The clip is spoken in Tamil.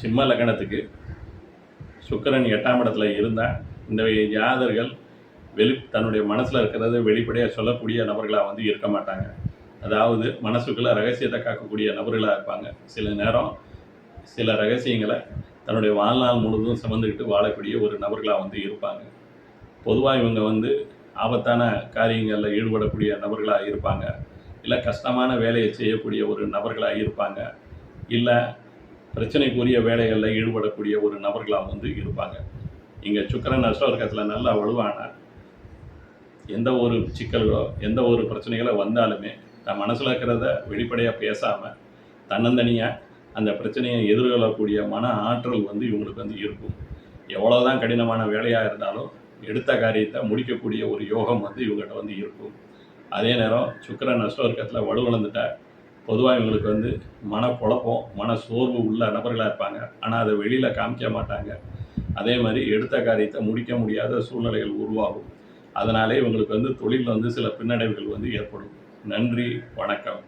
சிம்ம லக்னத்துக்கு சுக்கரன் எட்டாம் இடத்துல இருந்தால் இந்த ஜாதர்கள் வெளி தன்னுடைய மனசில் இருக்கிறத வெளிப்படையாக சொல்லக்கூடிய நபர்களாக வந்து இருக்க மாட்டாங்க. அதாவது மனசுக்குள்ள ரகசியத்தை காக்கக்கூடிய நபர்களாக இருப்பாங்க. சில நேரம் சில ரகசியங்களை தன்னுடைய வாழ்நாள் முழுவதும் சுமந்துக்கிட்டு வாழக்கூடிய ஒரு நபர்களாக வந்து இருப்பாங்க. பொதுவாக இவங்க வந்து ஆபத்தான காரியங்களில் ஈடுபடக்கூடிய நபர்களாக இருப்பாங்க. இல்லை கஷ்டமான வேலையை செய்யக்கூடிய ஒரு நபர்களாக இருப்பாங்க. இல்லை பிரச்சனைக்குரிய வேலைகளில் ஈடுபடக்கூடிய ஒரு நபர்களாக வந்து இருப்பாங்க. இங்கே சுக்கரன் அஷ்டவர்க்கத்தில் நல்லா வலுவான? எந்த ஒரு சிக்கல்களோ எந்த ஒரு பிரச்சனைகளோ வந்தாலுமே தன் மனசில் இருக்கிறத வெளிப்படையாக பேசாமல் தன்னந்தனியாக அந்த பிரச்சனையை எதிர்கொள்ளக்கூடிய மன ஆற்றல் வந்து இவங்களுக்கு வந்து இருக்கும். எவ்வளோதான் கடினமான வேலையாக இருந்தாலும் எடுத்த காரியத்தை முடிக்கக்கூடிய ஒரு யோகம் வந்து இவங்ககிட்ட வந்து இருக்கும். அதே நேரம் சுக்கரன் அஷ்டவர்க்கத்தில் வலுவிழந்துட்டால் பொதுவாக இவங்களுக்கு வந்து மனக்குழப்பம் மன சோர்வு உள்ள நபர்களாக இருப்பாங்க. ஆனால் அதை வெளியில் காமிக்க மாட்டாங்க. அதே மாதிரி எடுத்த காரியத்தை முடிக்க முடியாத சூழ்நிலைகள் உருவாகும். அதனாலே இவங்களுக்கு வந்து தொழிலில் வந்து சில பின்னடைவுகள் வந்து ஏற்படும். நன்றி வணக்கம்.